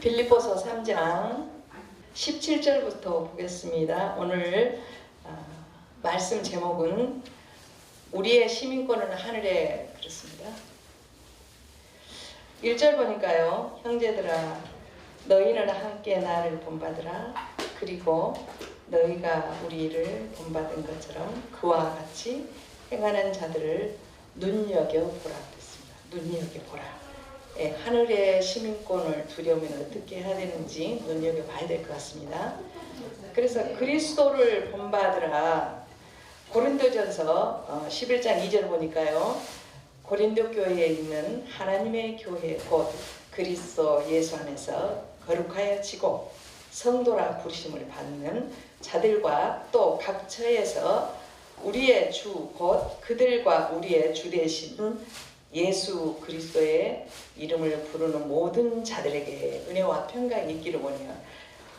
빌립보서 3장 17절부터 보겠습니다. 오늘 아, 말씀 제목은 우리의 시민권은 하늘에 그렇습니다. 1절 보니까요. 형제들아 너희는 함께 나를 본받으라 그리고 너희가 우리를 본받은 것처럼 그와 같이 행하는 자들을 눈여겨보라 했습니다. 눈여겨보라. 예, 하늘의 시민권을 두려우면 어떻게 해야 되는지 눈여겨봐야 될 것 같습니다. 그래서 그리스도를 본받으라 고린도전서 어, 11장 2절 보니까요. 고린도 교회에 있는 하나님의 교회 곧 그리스도 예수 안에서 거룩하여 지고 성도라 부르심을 받는 자들과 또 각 처에서 우리의 주 곧 그들과 우리의 주 되신 예수 그리스도의 이름을 부르는 모든 자들에게 은혜와 평강이 있기를 원해요.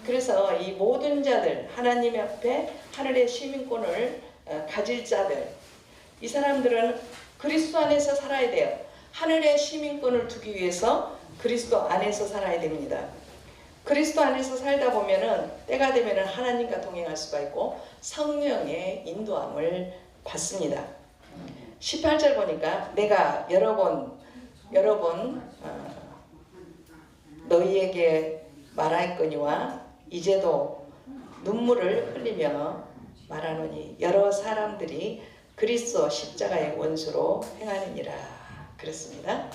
그래서 이 모든 자들 하나님 앞에 하늘의 시민권을 어, 가질 자들 이 사람들은 그리스도 안에서 살아야 돼요. 하늘의 시민권을 두기 위해서 그리스도 안에서 살아야 됩니다. 그리스도 안에서 살다 보면은 때가 되면은 하나님과 동행할 수가 있고 성령의 인도함을 받습니다. 18절 보니까 내가 여러 번 여러 번 어, 너희에게 말할거니와 이제도 눈물을 흘리며 말하노니 여러 사람들이 그리스도 십자가의 원수로 행하느니라 그랬습니다.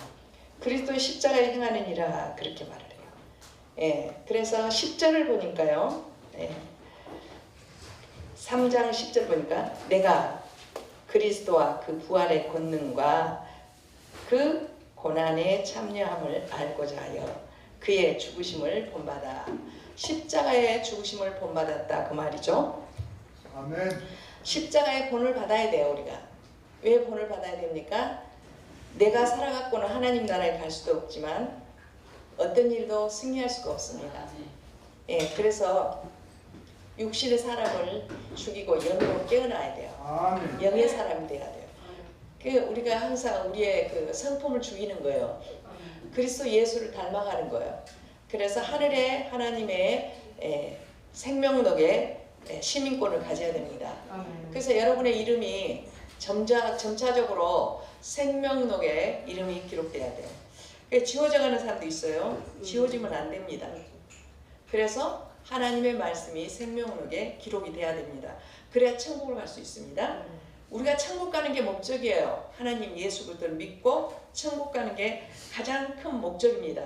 그리스도의 십자가에 행하느니라 그렇게 말을 해요. 예, 그래서 10절을 보니까요. 예, 3장 10절 보니까 내가 그리스도와 그 부활의 권능과 그 고난에 참여함을 알고자 하여 그의 죽으심을 본받아 십자가의 죽으심을 본받았다 그 말이죠. 아멘. 십자가의 본을 받아야 돼요 우리가. 왜 본을 받아야 됩니까? 내가 살아갖고는 하나님 나라에 갈 수도 없지만 어떤 일도 승리할 수가 없습니다. 예, 그래서 육신의 사람을 죽이고 영으로 깨어나야 돼요. 영의 사람이 돼야 돼요. 그 우리가 항상 우리의 그 성품을 죽이는 거예요. 그리스도 예수를 닮아가는 거예요. 그래서 하늘의 하나님의 에, 생명록에 에, 시민권을 가져야 됩니다. 그래서 여러분의 이름이 점차, 점차적으로 생명록에 이름이 기록돼야 돼요. 그게 지워져가는 사람도 있어요. 지워지면 안 됩니다. 그래서 하나님의 말씀이 생명록에 기록이 돼야 됩니다. 그래야 천국을 갈수 있습니다. 우리가 천국 가는 게 목적이에요. 하나님 예수 그리스도를 믿고 천국 가는 게 가장 큰 목적입니다.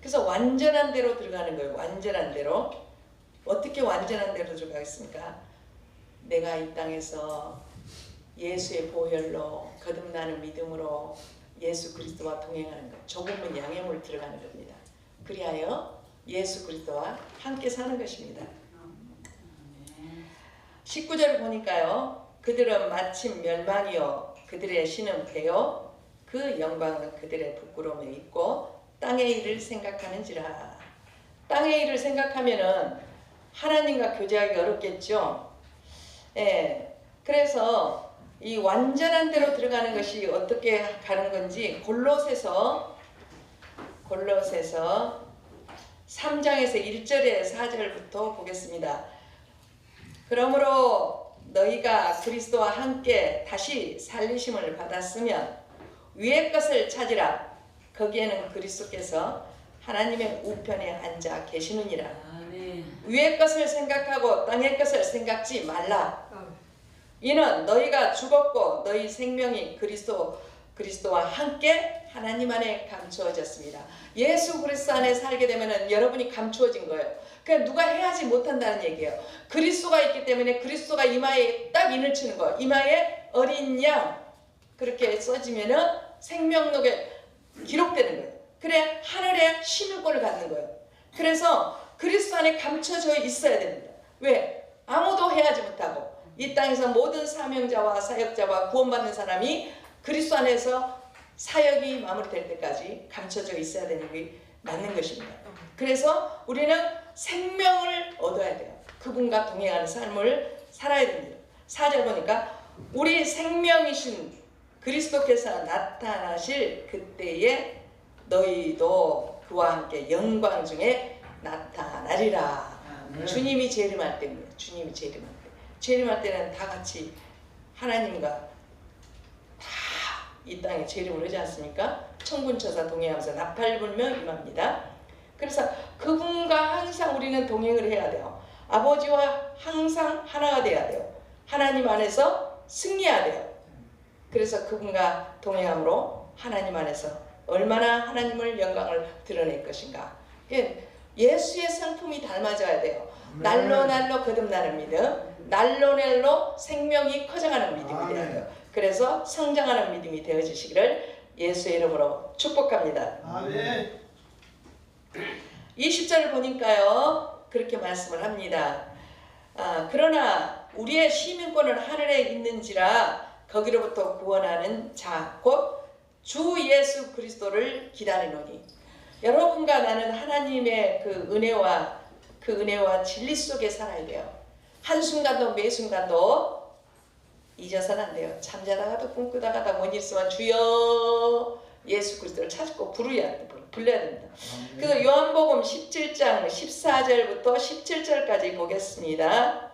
그래서 완전한 대로 들어가는 거예요. 완전한 대로. 어떻게 완전한 대로 들어가겠습니까? 내가 이 땅에서 예수의 보혈로 거듭나는 믿음으로 예수 그리스도와 동행하는 것. 조금은 양해물 들어가는 겁니다. 그리하여 예수 그리스도와 함께 사는 것입니다. 19절을 보니까요. 그들은 마침 멸망이요 그들의 신은 배요 그 영광은 그들의 부끄러움에 있고 땅의 일을 생각하는지라 땅의 일을 생각하면은 하나님과 교제하기 어렵겠죠. 예. 그래서 이 완전한 대로 들어가는 것이 어떻게 가는 건지 골로새서 골로새서 3장에서 1절에 4절부터 보겠습니다. 그러므로 너희가 그리스도와 함께 다시 살리심을 받았으면 위의 것을 찾으라. 거기에는 그리스도께서 하나님의 우편에 앉아 계시느니라. 위의 것을 생각하고 땅의 것을 생각지 말라. 이는 너희가 죽었고 너희 생명이 그리스도 그리스도와 함께 하나님 안에 감추어졌습니다. 예수 그리스도 안에 살게 되면은 여러분이 감추어진 거예요. 그냥 누가 해하지 못한다는 얘기예요. 그리스도가 있기 때문에 그리스도가 이마에 딱 인을 치는 거예요. 이마에 어린 양 그렇게 써지면은 생명록에 기록되는 거예요. 그래 하늘의 시민권을 갖는 거예요. 그래서 그리스도 안에 감춰져 있어야 됩니다. 왜? 아무도 해하지 못하고 이 땅에서 모든 사명자와 사역자와 구원받는 사람이 그리스도 안에서 사역이 마무리될 때까지 감춰져 있어야 되는 게 맞는 것입니다. 그래서 우리는 생명을 얻어야 돼요. 그분과 동행하는 삶을 살아야 됩니다. 4절 보니까 우리 생명이신 그리스도께서 나타나실 그때에 너희도 그 그와 함께 영광 중에 나타나리라. 아멘. 주님이 재림할 때입니다. 주님이 재림할 때. 재림할 때는 다 같이 하나님과 다 이 땅에 재림을 하지 않습니까? 천군천사 동행하면서 나팔 불며 임합니다. 그래서 그분과 항상 우리는 동행을 해야 돼요. 아버지와 항상 하나가 돼야 돼요. 하나님 안에서 승리해야 돼요. 그래서 그분과 동행함으로 하나님 안에서 얼마나 하나님을 영광을 드러낼 것인가. 예, 예수의 성품이 닮아져야 돼요. 날로 날로 거듭나는 믿음, 날로 날로 생명이 커져가는 믿음이 돼야 돼요. 그래서 성장하는 믿음이 되어지시기를 예수의 이름으로 축복합니다. 아멘. 20절을 보니까요 그렇게 말씀을 합니다. 아, 그러나 우리의 시민권은 하늘에 있는지라 거기로부터 구원하는 자 곧 주 예수 그리스도를 기다리노니 여러분과 나는 하나님의 그 은혜와 그 은혜와 진리 속에 살아야 돼요. 한 순간도 매 순간도 잊어서는 안 돼요. 잠자다가도 꿈꾸다가도 못 있으면 주여 예수 그리스도를 찾고 부르야 돼. 불러야 됩니다. 그래서 요한복음 17장 14절부터 17절까지 보겠습니다.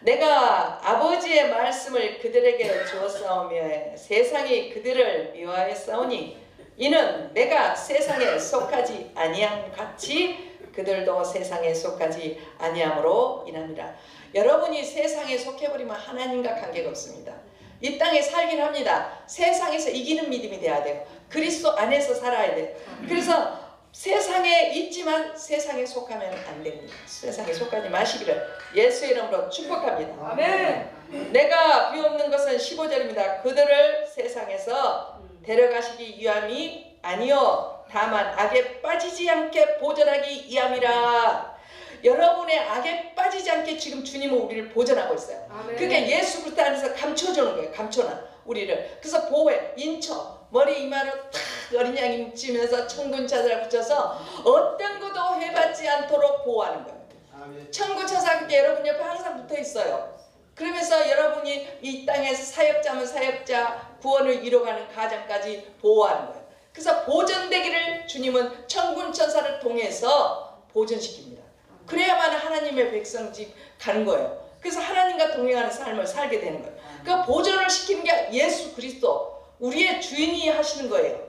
내가 아버지의 말씀을 그들에게 주었사오며 세상이 그들을 미워하였사오니 이는 내가 세상에 속하지 아니함 같이 그들도 세상에 속하지 아니함으로 인합니다. 여러분이 세상에 속해버리면 하나님과 관계가 없습니다. 이 땅에 살긴 합니다. 세상에서 이기는 믿음이 돼야 돼요. 그리스도 안에서 살아야 돼요. 그래서 세상에 있지만 세상에 속하면 안 됩니다. 세상에 속하지 마시기를 예수의 이름으로 축복합니다. 아멘. 내가 비옵는 것은 15절입니다. 그들을 세상에서 데려가시기 위함이 아니요 다만 악에 빠지지 않게 보존하기 위함이라. 여러분의 악에 빠지지 않게 지금 주님은 우리를 보존하고 있어요. 그게 예수 그리스도 안에서 감춰주는 거예요. 감춰놔 우리를. 그래서 보호해 인쳐 머리 이마로 탁 어린 양이 묻히면서 천군차들을 붙여서 어떤 것도 해받지 않도록 보호하는 거예요. 아멘. 천군차사께 여러분 옆에 항상 붙어 있어요. 그러면서 여러분이 이 땅에서 사역자면 사역자 구원을 이뤄가는 가정까지 보호하는 거예요. 그래서 보존되기를 주님은 천군 천사를 통해서 보존시킵니다. 그래야만 하나님의 백성 집 가는 거예요. 그래서 하나님과 동행하는 삶을 살게 되는 거예요. 그 보존을 시키는 게 예수 그리스도 우리의 주인이 하시는 거예요.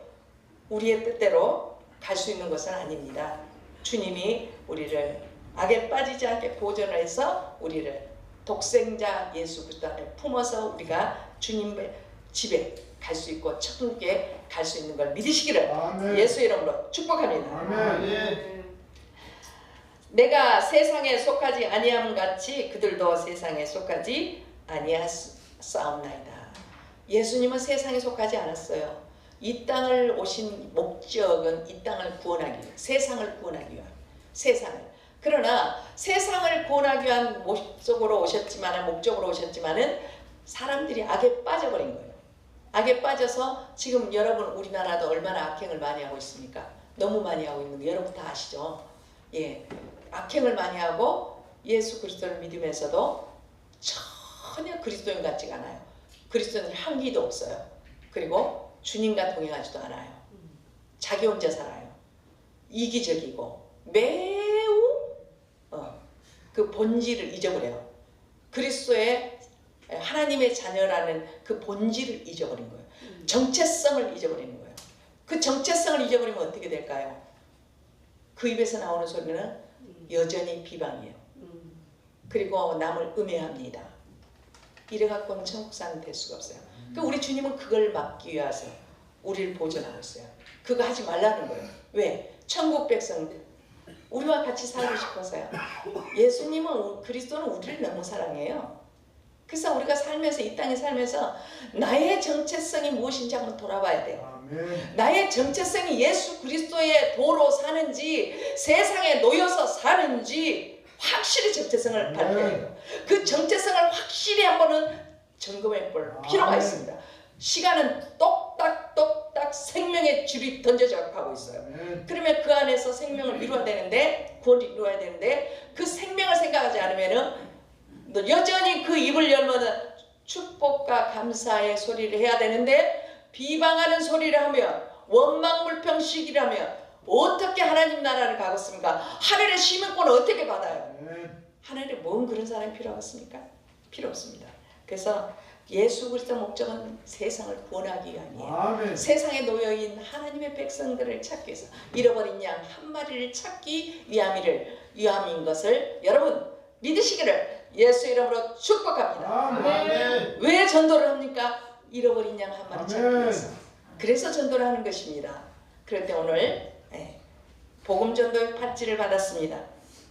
우리의 뜻대로 갈 수 있는 것은 아닙니다. 주님이 우리를 악에 빠지지 않게 보존을 해서 우리를 독생자 예수 그리스도 안에 품어서 우리가 주님의 집에 갈 수 있고 천국에 갈 수 있는 걸 믿으시기를 아멘. 예수 이름으로 축복합니다. 아멘. 내가 세상에 속하지 아니함 같이 그들도 세상에 속하지 아니하사옵나이다. 예수님은 세상에 속하지 않았어요. 이 땅을 오신 목적은 이 땅을 구원하기 위해 세상을 구원하기 위한 세상을 그러나 세상을 구원하기 위한 목적으로 오셨지만 목적으로 오셨지만은 사람들이 악에 빠져버린 거예요. 악에 빠져서 지금 여러분 우리나라도 얼마나 악행을 많이 하고 있습니까? 너무 많이 하고 있는 거 여러분 다 아시죠? 예, 악행을 많이 하고 예수 그리스도를 믿으면서도 전혀 그리스도인 같지가 않아요. 그리스도는 향기도 없어요. 그리고 주님과 동행하지도 않아요. 자기 혼자 살아요. 이기적이고 매우 어, 그 본질을 잊어버려요. 그리스도의 하나님의 자녀라는 그 본질을 잊어버린 거예요. 정체성을 잊어버리는 거예요. 그 정체성을 잊어버리면 어떻게 될까요? 그 입에서 나오는 소리는 여전히 비방이에요. 그리고 남을 음해합니다. 이래갖고는 천국 사는 될 수가 없어요. 그 우리 주님은 그걸 막기 위해서 우리를 보존하고 있어요. 그거 하지 말라는 거예요. 왜? 천국 백성들 우리와 같이 살고 싶어서요. 예수님은 우- 그리스도는 우리를 너무 사랑해요. 그래서 우리가 살면서 이 땅에 살면서 나의 정체성이 무엇인지 한번 돌아봐야 돼요. 아멘. 나의 정체성이 예수 그리스도의 도로 사는지 세상에 놓여서 사는지 확실히 정체성을 발견해야 돼요. 그 정체성을 확실히 한번은 점검해 볼 필요가 아멘. 있습니다. 시간은 똑딱똑딱 생명의 줄이 던져져 가고 있어요. 아멘. 그러면 그 안에서 생명을 이루어야 되는데 구원을 이루어야 되는데 그 생명을 생각하지 않으면은 너 여전히 그 입을 열면은 축복과 감사의 소리를 해야 되는데 비방하는 소리를 하면 원망 불평식이라면 어떻게 하나님 나라를 가겠습니까? 하늘의 시민권을 어떻게 받아요? 아멘. 하늘에 뭔 그런 사람이 필요하겠습니까? 필요 없습니다. 그래서 예수 그리스도 목적은 세상을 구원하기 위함이에요. 아멘. 세상에 놓여있는 하나님의 백성들을 찾기 위해서 잃어버린 양 한 마리를 찾기 위함이를 위함인 것을 여러분 믿으시기를 예수 이름으로 축복합니다. 아멘. 왜 전도를 합니까? 잃어버린 양 한 마리. 위해서. 그래서 전도를 하는 것입니다. 그럴 때 오늘 예, 복음 전도의 팔찌를 받았습니다.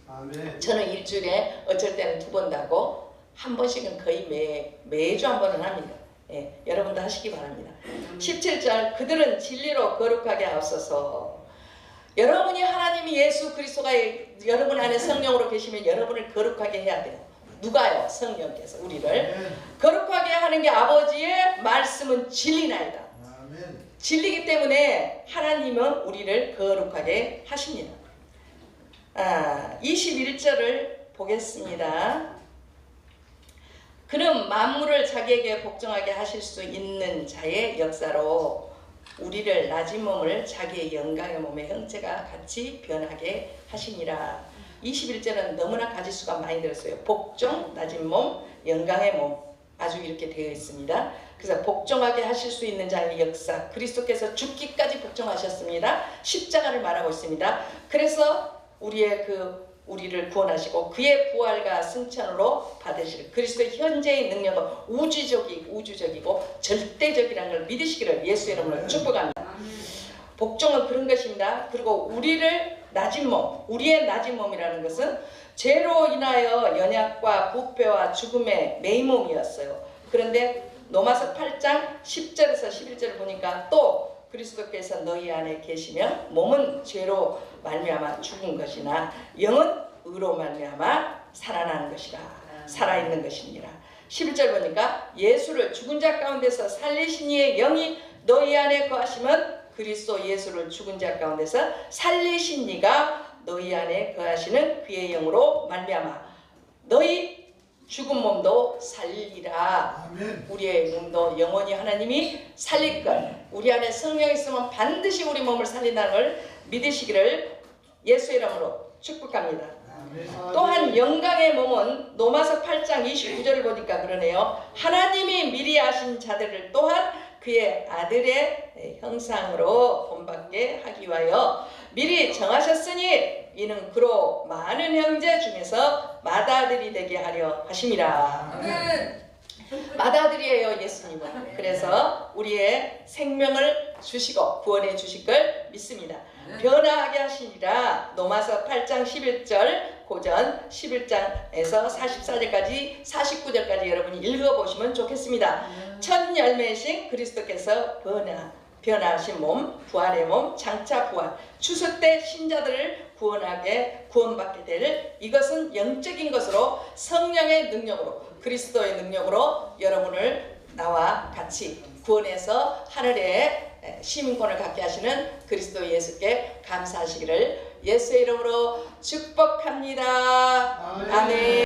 아멘. 저는 일주일에 어쩔 때는 두 번도 하고 한 번씩은 거의 매, 매주 한 번은 합니다. 예, 여러분도 하시기 바랍니다. 17절 그들은 진리로 거룩하게 하옵소서 여러분이 하나님이 예수 그리스도가 여러분 안에 성령으로 계시면 여러분을 거룩하게 해야 돼요. 누가요? 성령께서 우리를 아멘. 거룩하게 하는 게 아버지의 말씀은 진리나이다. 아멘. 진리기 때문에 하나님은 우리를 거룩하게 하십니다. 아, 21절을 보겠습니다. 그는 만물을 자기에게 복종하게 하실 수 있는 자의 역사로 우리를 낮은 몸을 자기의 영광의 몸의 형체가 같이 변하게 하시니라. 21절은 너무나 가지수가 많이 들었어요. 복종, 낮은 몸, 영광의 몸. 아주 이렇게 되어 있습니다. 그래서 복종하게 하실 수 있는 자의 역사. 그리스도께서 죽기까지 복종하셨습니다. 십자가를 말하고 있습니다. 그래서 우리의 그 우리를 구원하시고 그의 부활과 승천으로 받으실 그리스도의 현재의 능력은 우주적이 우주적이고 절대적이라는 걸 믿으시기를 예수 이름으로 축복합니다. 복종은 그런 것입니다. 그리고 우리를 낮은 몸, 우리의 낮은 몸이라는 것은 죄로 인하여 연약과 부패와 죽음의 매임몸이었어요. 그런데 로마서 8장 10절에서 11절을 보니까 또 그리스도께서 너희 안에 계시면 몸은 죄로 말미암아 죽은 것이나 영은 의로 말미암아 살아나는 것이라 살아있는 것이니라 11절 보니까 예수를 죽은 자 가운데서 살리신 이의 영이 너희 안에 거하시면 그리스도 예수를 죽은 자 가운데서 살리신 이가 너희 안에 거하시는 그의 영으로 말미암아 너희 죽은 몸도 살리라. 우리의 몸도 영원히 하나님이 살릴 걸 우리 안에 성령이 있으면 반드시 우리 몸을 살린다는 걸 믿으시기를 예수 이름으로 축복합니다. 또한 영광의 몸은 로마서 8장 29절을 보니까 그러네요. 하나님이 미리 아신 자들을 또한 그의 아들의 형상으로 본받게 하기 위하여 미리 정하셨으니 이는 그로 많은 형제 중에서 맏아들이 되게 하려 하심이라. 아멘. 맏아들이에요 예수님은 그래서 우리의 생명을 주시고 구원해 주실 걸 믿습니다 변화하게 하시니라 노마서 8장 11절 고전 11장에서 44절까지 49절까지 여러분이 읽어보시면 좋겠습니다. 첫 열매신 그리스도께서 변화 변화하신 몸, 부활의 몸, 장차 부활, 추수 때 신자들을 구원하게 구원받게 될 이것은 영적인 것으로 성령의 능력으로 그리스도의 능력으로 여러분을 나와 같이 구원해서 하늘에 시민권을 갖게 하시는 그리스도 예수께 감사하시기를 예수의 이름으로 축복합니다. 아멘. 아멘.